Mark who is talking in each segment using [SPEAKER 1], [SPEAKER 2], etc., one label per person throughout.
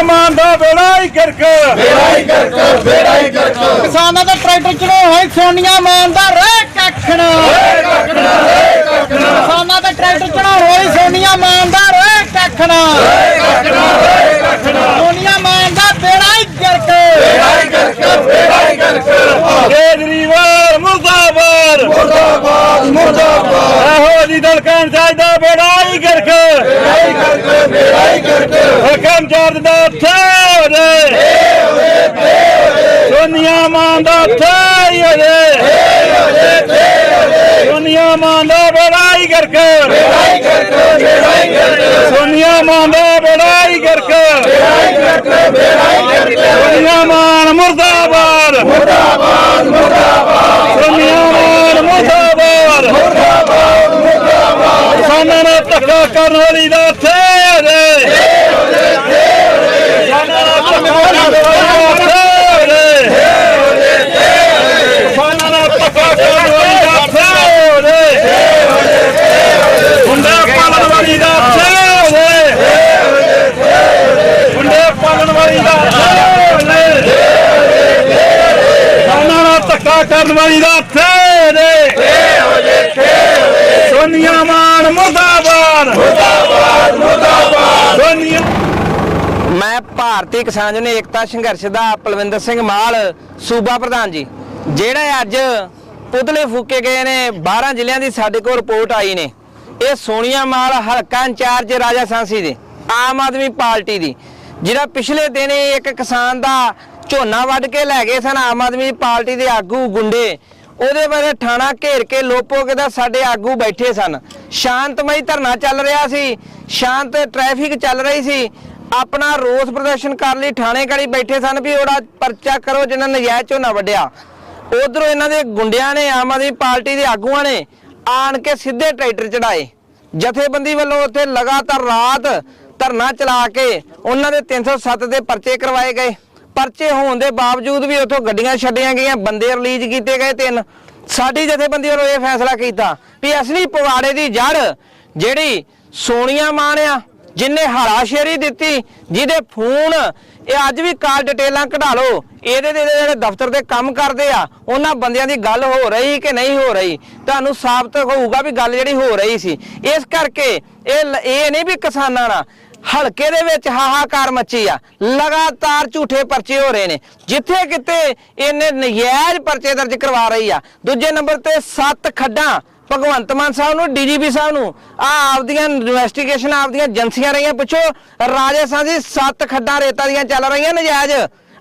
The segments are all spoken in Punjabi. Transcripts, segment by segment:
[SPEAKER 1] ਸੋਨੀਆ ਮਾਨ ਦਾ ਬੇੜਾ ਹੀ ਕਰਕ
[SPEAKER 2] ਬੇੜਾ ਹੀ ਕਰਕ ਬੇੜਾ ਹੀ ਕਰਕ
[SPEAKER 3] ਕਿਸਾਨਾਂ ਦਾ ਟਰੈਕਟਰ ਚੜਾਉ ਹੋਈ ਸੋਨੀਆ ਮਾਨ ਦਾ ਰਹਿ ਕੱਖਣ। ਕਿਸਾਨਾਂ ਦਾ ਟਰੈਕਟਰ ਚੜਾਉ ਹੋਈ ਸੋਨੀਆ ਮਾਨ ਦਾ ਰਹਿ ਕੱਖਣ। ਸੋਨੀਆ ਮਾਨ ਦਾ ਬੇੜਾ ਹੀ ਗਰਕ।
[SPEAKER 2] ਬੇੜਾ ਹੀ ਕਰਕ ਬੇੜਾ ਹੀ ਕਰਕ
[SPEAKER 1] ਕੇਜਰੀਵਾਲ ਮੁਰਦਾਬਾਦ।
[SPEAKER 2] ਮੁਰਦਾਬਾਦ ਮੁਰਦਾਬਾਦ।
[SPEAKER 1] ਇਹੋ ਜੀ ਦਲਕਾਂ ਚਾਹੀਦਾ ਬੇੜਾ ਹੀ ਕਰਕ
[SPEAKER 2] ਬੇੜਾ ਹੀ ਕਰਕ ਬੇੜਾ ਹੀ ਕਰਕ
[SPEAKER 1] ਹੁਕਮ ਚਰਦ ਦਾ ਉੱਥੇ ਹੋ ਜੇ ਸੋਨੀਆ ਮਾਨ ਦਾ ਉੱਥੇ ਹੀ ਹੋ ਜੇ ਸੋਨੀਆ ਮਾਨ ਦਾ ਬੇੜਾ ਹੀ ਕਰਕ
[SPEAKER 2] ਬੇੜਾ ਹੀ ਕਰਕ ਬੇੜਾ ਹੀ ਕਰਕ
[SPEAKER 1] ਸੋਨੀਆ ਮਾਨ ਦਾ ਬੇੜਾ ਹੀ ਕਰਕ
[SPEAKER 2] ਬੇੜਾ ਹੀ ਕਰਕ ਬੇੜਾ ਹੀ ਕਰਕ
[SPEAKER 1] ਸੋਨੀਆ ਮਾਨ ਮੁਰਦਾਬਾਦ
[SPEAKER 2] ਮੁਰਦਾਬਾਦ ਮੁਰਦਾਬਾਦ
[SPEAKER 1] ਸੋਨੀਆ ਮਾਨ ਮੁਰਦਾਬਾਦ
[SPEAKER 2] ਮੁਰਦਾਬਾਦ ਮੁਰਦਾਬਾਦ
[SPEAKER 1] ਕਿਸਾਨਾਂ ਨਾਲ ਧੱਕਾ ਕਰਨ ਵਾਲੀ ਦਾ ਉੱਥੇ ਹੋ ਜੇ ਕਿਸਾਨਾਂ ਨਾਲ ਧੱਕਾ ਕਰਨ ਵਾਲੀ ਦਾ ਉੱਥੇ ਹੋ ਜੇ ਕਿਸਾਨਾਂ ਨਾਲ ਧੱਕਾ ਕਰਨ ਵਾਲੀ ਦਾ ਉੱਥੇ ਹੋ ਜੇ ਮੁੰਡਾ ਪਾਲਣ ਵਾਲੀ ਦਾ ਉੱਥੇ ਹੋ ਜੇ ਮੁੰਡੇ ਪਾਲਣ ਵਾਲੀ ਦਾ ਉੱਥੇ ਹੋ ਜੇ ਕਿਸਾਨਾਂ ਨਾਲ ਕਰਨ ਵਾਲੀ ਦਾ। ਉੱਥੇ ਹੋ ਜੇ ਸੋਨੀਆ ਮਾਨ ਮੁਰਦਾਬਾਦ। ਮੁਰਦਾਬਾਦ ਮੁਰਦਾਬਾਦ ਸੋਨੀਆ
[SPEAKER 4] ਮੈਂ ਭਾਰਤੀ ਕਿਸਾਨ ਯੂਨੀਅਨ ਏਕਤਾ ਸੰਘਰਸ਼ ਦਾ ਪਲਵਿੰਦਰ ਸਿੰਘ ਮਾਲ, ਸੂਬਾ ਪ੍ਰਧਾਨ ਜੀ। ਜਿਹੜਾ ਅੱਜ ਪੁਤਲੇ ਫੂਕੇ ਗਏ ਨੇ 12 ਜ਼ਿਲ੍ਹਿਆਂ ਦੀ ਸਾਡੇ ਕੋਲ ਰਿਪੋਰਟ ਆਈ ਨੇ। ਇਹ ਸੋਨੀਆ ਮਾਲ ਹਲਕਾ ਇੰਚਾਰਜ ਰਾਜਾ ਸਾਂਸੀ ਦੇ, ਆਮ ਆਦਮੀ ਪਾਰਟੀ ਦੀ। ਜਿਹੜਾ ਪਿਛਲੇ ਦਿਨ ਇੱਕ ਕਿਸਾਨ ਦਾ ਝੋਨਾ ਵੱਢ ਕੇ ਲੈ ਗਏ ਸਨ ਆਮ ਆਦਮੀ ਪਾਰਟੀ ਦੇ ਆਗੂ ਗੁੰਡੇ। ਉਹਦੇ ਬਾਰੇ ਥਾਣਾ ਘੇਰ ਕੇ ਲੋਪੋਗੇ ਦਾ ਸਾਡੇ ਆਗੂ ਬੈਠੇ ਸਨ। ਸ਼ਾਂਤਮਈ ਧਰਨਾ ਚੱਲ ਰਿਹਾ ਸੀ। ਸ਼ਾਂਤ ਟ੍ਰੈਫਿਕ ਚੱਲ ਰਹੀ ਸੀ। ਆਪਣਾ ਰੋਸ ਪ੍ਰਦਰਸ਼ਨ ਕਰਨ ਲਈ ਥਾਣੇ ਗੜੀ ਬੈਠੇ ਸਨ ਵੀ ਉਹਦਾ ਪਰਚਾ ਕਰੋ ਜਿਹਨਾਂ ਨਜਾਇਜ਼ ਝੋਨਾ ਵੱਢਿਆ। ਉਧਰੋਂ ਇਹਨਾਂ ਦੇ ਗੁੰਡਿਆਂ ਨੇ, ਆਮ ਆਦਮੀ ਪਾਰਟੀ ਦੇ ਆਗੂਆਂ ਨੇ ਆਣ ਕੇ ਸਿੱਧੇ ਟਰੈਕਟਰ ਚੜਾਏ ਜਥੇਬੰਦੀ ਵੱਲੋਂ ਉੱਥੇ ਲਗਾਤਾਰ ਰਾਤ ਧਰਨਾ ਚਲਾ ਕੇ ਉਹਨਾਂ ਦੇ 307 ਦੇ ਪਰਚੇ ਕਰਵਾਏ ਗਏ। ਪਰਚੇ ਹੋਣ ਦੇ ਬਾਵਜੂਦ ਵੀ ਉੱਥੋਂ ਗੱਡੀਆਂ ਛੱਡੀਆਂ ਗਈਆਂ, ਬੰਦੇ ਰਿਲੀਜ਼ ਕੀਤੇ ਗਏ ਤਿੰਨ। ਸਾਡੀ ਜਥੇਬੰਦੀ ਵੱਲੋਂ ਇਹ ਫੈਸਲਾ ਕੀਤਾ ਵੀ ਅਸਲੀ ਪਵਾੜੇ ਦੀ ਜੜ ਜਿਹੜੀ ਸੋਨੀਆ ਮਾਨ ਆ, ਜਿਨੇ ਹਰਾਸ਼ੇਰੀ ਦਿੱਤੀ, ਜਿਹਦੇ ਫੋਨ, ਇਹ ਅੱਜ ਵੀ ਕਾਲ ਡਿਟੇਲਾਂ ਕਢਾ ਲਓ। ਇਹਦੇ ਦੇ ਜਿਹੜੇ ਦਫ਼ਤਰ ਦੇ ਕੰਮ ਕਰਦੇ ਆ, ਉਹਨਾਂ ਬੰਦਿਆਂ ਦੀ ਗੱਲ ਹੋ ਰਹੀ ਕਿ ਨਹੀਂ ਹੋ ਰਹੀ? ਤੁਹਾਨੂੰ ਸਾਬਤ ਹੋਊਗਾ ਵੀ ਗੱਲ ਜਿਹੜੀ ਹੋ ਰਹੀ ਸੀ। ਇਸ ਕਰਕੇ ਇਹ ਲ- ਇਹ ਨਹੀਂ ਵੀ ਕਿਸਾਨਾਂ ਨਾਲ ਹਲਕੇ ਦੇ ਵਿੱਚ ਹਾਹਾਕਾਰ ਮੱਚੀ ਆ। ਲਗਾਤਾਰ ਝੂਠੇ ਪਰਚੇ ਹੋ ਰਹੇ ਨੇ। ਜਿੱਥੇ ਕਿਤੇ ਇਹਨੇ ਨਜਾਇਜ਼ ਪਰਚੇ ਦਰਜ ਕਰਵਾ ਰਹੀ ਆ। ਦੂਜੇ ਨੰਬਰ ਤੇ ਸੱਤ ਖੱਡਾਂ ਭਗਵੰਤ ਮਾਨ ਸਾਹਿਬ ਨੂੰ, ਡੀਜੀਪੀ ਸਾਹਿਬ ਨੂੰ, ਆ ਆਪਦੀਆਂ ਇਨਵੈਸਟੀਗੇਸ਼ਨ ਆਪਦੀਆਂ ਏਜੰਸੀਆਂ ਰਹੀਆਂ, ਪੁੱਛੋ, ਰਾਜਸਥਾਨ ਦੀ ਸੱਤ ਖੱਡਾਂ ਰੇਤਾ ਦੀਆਂ ਚੱਲ ਰਹੀਆਂ ਨਜਾਇਜ਼।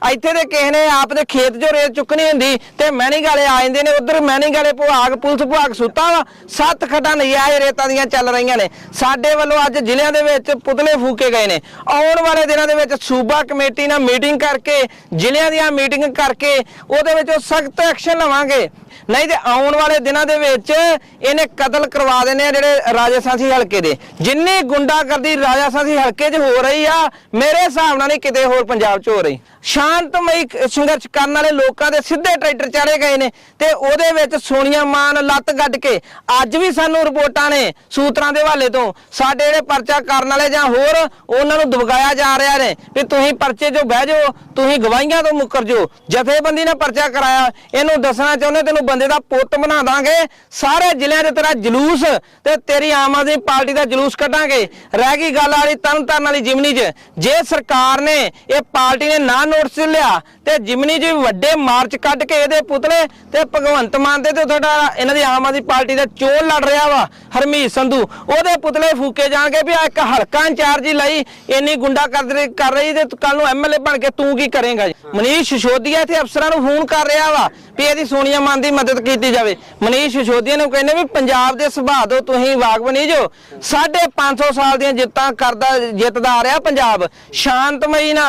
[SPEAKER 4] ਇੱਥੇ ਦੇ ਕਿਸੇ ਨੇ ਆਪ ਦੇ ਖੇਤ 'ਚੋਂ ਰੇਤ ਚੁੱਕਣੀ ਹੁੰਦੀ ਤੇ ਮੈਨਿੰਗ ਵਾਲੇ ਆ ਜਾਂਦੇ ਨੇ, ਉਧਰ ਮੈਨਿੰਗ ਵਾਲੇ ਪੁਲਿਸ ਵਿਭਾਗ ਸੁੱਤਾ ਵਾ, ਸੱਤ ਖੱਡਾਂ ਨਜਾਇਜ਼ ਰੇਤਾਂ ਦੀਆਂ ਚੱਲ ਰਹੀਆਂ ਨੇ। ਸਾਡੇ ਵੱਲੋਂ ਅੱਜ ਜ਼ਿਲ੍ਹਿਆਂ ਦੇ ਵਿੱਚ ਪੁਤਲੇ ਫੂਕੇ ਗਏ ਨੇ। ਆਉਣ ਵਾਲੇ ਦਿਨਾਂ ਦੇ ਵਿੱਚ ਸੂਬਾ ਕਮੇਟੀ ਨਾਲ ਮੀਟਿੰਗ ਕਰਕੇ, ਜ਼ਿਲ੍ਹਿਆਂ ਦੀਆਂ ਮੀਟਿੰਗ ਕਰਕੇ, ਉਹਦੇ ਵਿੱਚ ਉਹ ਸਖਤ ਐਕਸ਼ਨ ਲਵਾਂਗੇ। ਨਹੀਂ ਤੇ ਆਉਣ ਵਾਲੇ ਦਿਨਾਂ ਦੇ ਵਿੱਚ ਇਹਨੇ ਕਤਲ ਕਰਵਾ ਦੇਣੇ ਆ ਜਿਹੜੇ ਰਾਜਸਥਾਨੀ ਹਲਕੇ ਦੇ। ਜਿੰਨੀ ਗੁੰਡਾਗਰਦੀ ਰਾਜਸਥਾਨੀ ਹਲਕੇ 'ਚ ਹੋ ਰਹੀ ਆ, ਮੇਰੇ ਹਿਸਾਬ ਨਾਲ ਨਹੀਂ ਕਿਤੇ ਹੋਰ ਪੰਜਾਬ 'ਚ ਹੋ ਰਹੀ। ਸ਼ਾਂਤਮਈ ਸੰਘਰਸ਼ ਕਰਨ ਵਾਲੇ ਲੋਕਾਂ ਦੇ ਸਿੱਧੇ ਟਰੈਕਟਰ ਚੜੇ ਗਏ ਨੇ ਤੇ ਉਹਦੇ ਵਿੱਚ ਸੋਨੀਆ ਮਾਨ ਲੱਤ ਗੱਡ ਕੇ ਅੱਜ ਵੀ ਸਾਨੂੰ ਰਿਪੋਰਟਾਂ ਨੇ ਸੂਤਰਾਂ ਦੇ ਹਵਾਲੇ ਤੋਂ। ਸਾਡੇ ਜਿਹੜੇ ਪਰਚਾ ਕਰਨ ਵਾਲੇ ਜਾਂ ਹੋਰ, ਉਹਨਾਂ ਨੂੰ ਦਬਗਾਇਆ ਜਾ ਰਿਹਾ ਨੇ ਵੀ ਤੁਸੀਂ ਪਰਚੇ 'ਚੋਂ ਬਹਿ ਜਾਓ, ਤੁਸੀਂ ਗਵਾਹੀਆਂ ਤੋਂ ਮੁੱਕਰ ਜਾਓ। ਜਥੇਬੰਦੀ ਨੇ ਪਰਚਾ ਕਰਾਇਆ। ਇਹਨੂੰ ਦੱਸਣਾ ਚਾਹੁੰਦੇ ਤੈਨੂੰ ਬੰਦੇ ਦਾ ਪੁੱਤ ਬਣਾ ਦਾਂਗੇ। ਸਾਰੇ ਜ਼ਿਲ੍ਹਿਆਂ 'ਚ ਤੇਰਾ ਜਲੂਸ ਤੇ ਤੇਰੀ ਆਮ ਆਦਮੀ ਪਾਰਟੀ ਦਾ ਜਲੂਸ ਕੱਢਾਂਗੇ। ਰਹਿ ਗਈ ਗੱਲ ਵਾਲੀ ਤਰਨ ਤਾਰਨ ਵਾਲੀ ਜਿਮਨੀ 'ਚ। ਜੇ ਸਰਕਾਰ ਨੇ ਇਹ ਪਾਰਟੀ ਨੇ ਨਾ ਨੋਟਿਸ ਲਿਆ ਤੇ ਜਿਮਨੀ ਜੀ ਵੱਡੇ ਮਾਰਚ ਕੱਢ ਕੇ ਇਹਦੇ ਪੁਤਲੇ ਤੇ ਭਗਵੰਤ ਮਾਨ ਦੇ ਤੇ ਤੁਹਾਡਾ ਇਹਨਾਂ ਦੀ ਆਮ ਆਦਮੀ ਪਾਰਟੀ ਦਾ ਚੋਣ ਲੜ ਰਿਹਾ ਵਾ, ਹਰਮੀਤ ਸੰਧੂ। ਉਹਦੇ ਪੁਤਲੇ ਫੂਕੇ ਜਾਣਗੇ ਵੀ ਆ ਇੱਕ ਹਲਕਾ ਇੰਚਾਰਜ ਹੀ ਲਈ ਇੰਨੀ ਗੁੰਡਾ ਕਰ ਰਹੀ ਤੇ ਕੱਲ ਨੂੰ ਐਮਐਲਏ ਬਣ ਕੇ ਤੂੰ ਕੀ ਕਰੇਂਗਾ ਮਨੀਸ਼ ਸਿਸੋਦੀਆ ਇੱਥੇ ਅਫਸਰਾਂ ਨੂੰ ਫੋਨ ਕਰ ਰਿਹਾ ਵਾ ਵੀ ਇਹਦੀ ਸੋਨੀਆ ਮਾਨ ਦੀ ਮਦਦ ਕੀਤੀ ਜਾਵੇ। ਮਨੀਸ਼ ਸਿਸੋਦੀਆ ਨੂੰ ਕਹਿੰਦੇ ਵੀ ਪੰਜਾਬ ਦੇ ਸੁਭਾਅ ਤੋਂ ਤੁਸੀਂ ਵਾਕ ਬਣੀ ਜੋ। 550 ਸਾਲ ਦੀਆਂ ਜਿੱਤਾਂ ਕਰਦਾ ਜਿੱਤਦਾ ਆ ਰਿਹਾ ਪੰਜਾਬ। ਸ਼ਾਂਤਮਈ ਨਾ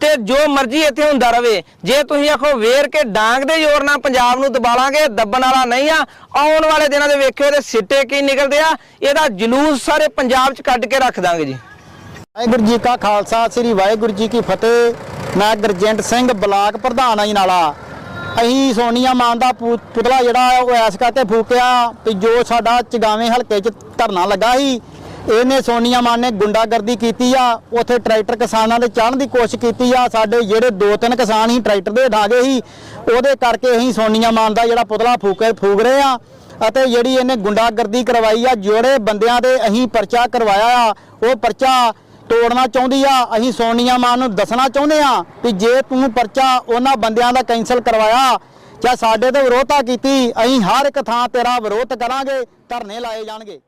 [SPEAKER 4] ਤੇ ਜੋ ਮਰਜ਼ੀ ਇੱਥੇ ਹੁੰਦਾ ਰਵੇ। ਜੇ ਤੁਸੀਂ ਆਖੋ ਵੇਰ ਕੇ ਡਾਂਗ ਦੇ ਜ਼ੋਰ ਨਾਲ ਪੰਜਾਬ ਨੂੰ ਦਬਾਲਾਂਗੇ ਦੱਬਣ ਵਾਲਾ ਨਹੀਂ ਆ, ਆਉਣ ਵਾਲੇ ਦਿਨਾਂ ਦੇ ਵੇਖਿਓ ਇਹਦੇ ਸਿੱਟੇ ਕੀ ਨਿਕਲਦੇ ਆ, ਇਹਦਾ ਜਲੂਸ ਸਾਰੇ ਪੰਜਾਬ 'ਚ ਕੱਢ ਕੇ ਰੱਖ ਦਾਂਗੇ ਜੀ।
[SPEAKER 3] ਵਾਹਿਗੁਰੂ ਜੀ ਕਾ ਖਾਲਸਾ, ਸ੍ਰੀ ਵਾਹਿਗੁਰੂ ਜੀ ਕੀ ਫਤਿਹ। ਮੈਂ ਗੁਰਜੰਟ ਸਿੰਘ ਬਲਾਕ ਪ੍ਰਧਾਨ ਆ ਜੀ ਨਾਲਾ। ਅਸੀਂ ਸੋਨੀਆ ਮਾਨ ਦਾ ਪੁ- ਪੁਤਲਾ ਜਿਹੜਾ ਉਹ ਐਸ ਕਰਕੇ ਫੂਕਿਆ ਵੀ ਜੋ ਸਾਡਾ ਚਗਾਵੇਂ ਹਲਕੇ 'ਚ ਧਰਨਾ ਲੱਗਾ ਸੀ ਇਹਨੇ ਸੋਨੀਆ ਮਾਨ ਨੇ ਗੁੰਡਾਗਰਦੀ ਕੀਤੀ ਆ, ਉੱਥੇ ਟਰੈਕਟਰ ਕਿਸਾਨਾਂ ਦੇ ਚੜ੍ਹਨ ਦੀ ਕੋਸ਼ਿਸ਼ ਕੀਤੀ ਆ, ਸਾਡੇ ਜਿਹੜੇ ਦੋ ਤਿੰਨ ਕਿਸਾਨ ਹੀ ਟਰੈਕਟਰ ਦੇ ਢਾ ਗਏ ਸੀ ਉਹਦੇ ਕਰਕੇ ਅਸੀਂ ਸੋਨੀਆ ਮਾਨ ਦਾ ਜਿਹੜਾ ਪੁਤਲਾ ਫੂਕੇ, ਫੂਕ ਰਹੇ ਆ ਅਤੇ ਜਿਹੜੀ ਇਹਨੇ ਗੁੰਡਾਗਰਦੀ ਕਰਵਾਈ ਆ, ਜਿਹੜੇ ਬੰਦਿਆਂ ਦੇ ਅਸੀਂ ਪਰਚਾ ਕਰਵਾਇਆ ਆ, ਉਹ ਪਰਚਾ ਤੋੜਨਾ ਚਾਹੁੰਦੀ ਆ, ਅਸੀਂ ਸੋਨੀਆ ਮਾਨ ਨੂੰ ਦੱਸਣਾ ਚਾਹੁੰਦੇ ਆ ਕਿ ਜੇ ਤੂੰ ਪਰਚਾ ਉਹਨਾਂ ਬੰਦਿਆਂ ਦਾ ਕੈਨਸਲ ਕਰਵਾਇਆ ਜਾਂ ਸਾਡੇ ਤੇ ਵਿਰੋਧਤਾ ਕੀਤੀ, ਅਸੀਂ ਹਰ ਇੱਕ ਥਾਂ ਤੇਰਾ ਵਿਰੋਧ ਕਰਾਂਗੇ, ਧਰਨੇ ਲਾਏ ਜਾਣਗੇ।